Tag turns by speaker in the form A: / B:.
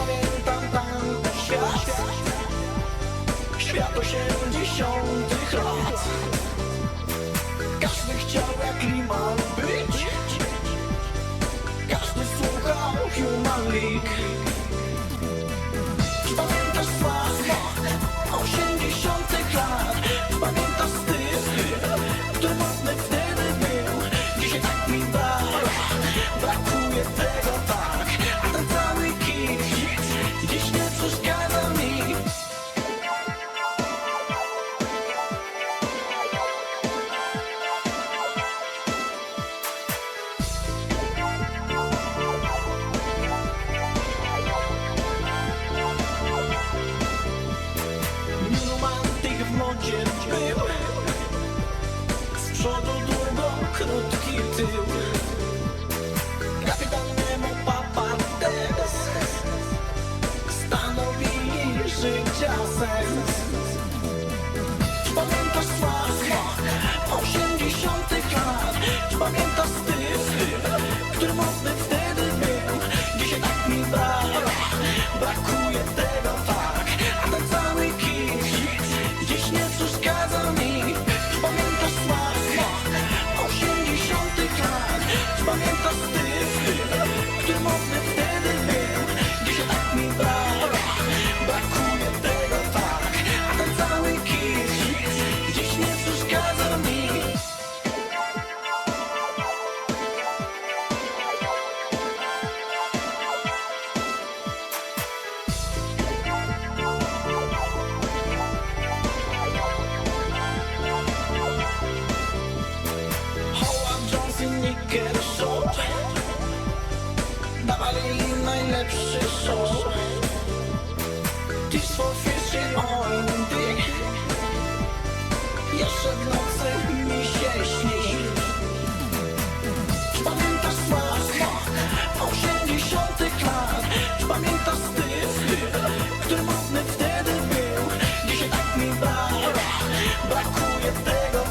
A: pamiętam tamten świat Świat osiemdziesiątych lat. Każdy chciał jak liman. Nie przeszkadza w modzie był Z przodu długo, krótki tył cachaças. przed nocy mi się śni Czy pamiętasz smak osiemdziesiątych lat? Czy pamiętasz styl, który modny wtedy był? Dzisiaj tak mi brak, brakuje tego